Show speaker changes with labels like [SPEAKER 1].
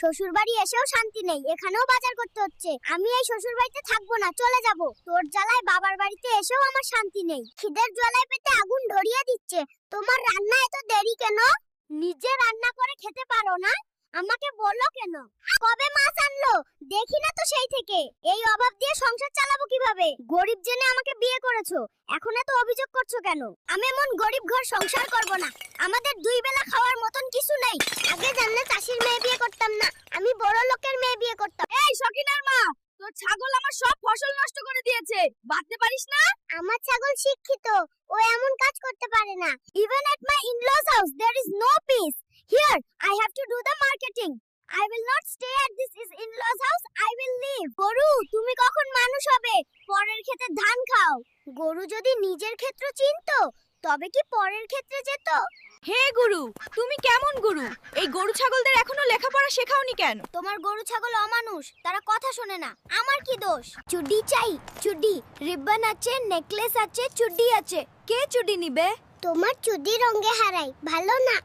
[SPEAKER 1] শ্বশুর বাড়ি এসেও শান্তি নেই, এখানেও বাজার করতে হচ্ছে। আমি এই শ্বশুর বাড়িতে থাকব না, চলে যাব। তোর জ্বালায় বাবার বাড়িতে এসেও আমার শান্তি নেই। খিদের জ্বালায় পেটে আগুন ধরিয়ে দিচ্ছে। তোমার রান্না এত দেরি কেন? নিজে রান্না করে খেতে পারো না? আমাকে বলো কেন? কবে মাছ আনলো? দেখি না তো সেই থেকে। এই অভাব দিয়ে সংসার চালাবো কীভাবে? গরিব জেনে আমাকে বিয়ে করেছ। এখন এত অভিযোগ করছ কেন? আমি এমন গরিব ঘর সংসার করব না। আমাদের দুই বেলা করতাম না। আমি বড় লোকের মেয়ে বিয়ে করতাম।
[SPEAKER 2] এই সকিনার মা তোর ছাগল আমার সব ফসল নষ্ট করে দিয়েছে। বাঁধতে পারিস না?
[SPEAKER 1] আমার ছাগল শিক্ষিত ও এমন কাজ করতে পারে না। Even at my in-laws house there is no peace here I have to do the marketing I will not stay at this is in-laws house I will leave গরু তুমি কখন মানুষ হবে? পরের ক্ষেতে ধান খাও। গরু যদি নিজের ক্ষেত্র চিনতো তবে কি পরের ক্ষেত্রে যেত?
[SPEAKER 2] হে গুরু তুমি কেমন গুরু? এই গরু ছাগলদের এখনও লেখাপড়া শেখাওনি কেন?
[SPEAKER 1] তোমার গরু ছাগল অমানুষ তারা কথা শোনে না। আমার কি দোষ? চুডি চাই চুডি রিবন আছে নেকলেস আছে চুডি আছে।
[SPEAKER 2] কে চুডি নিবে?
[SPEAKER 1] তোমার চুডি রঙে হারাই ভালো না।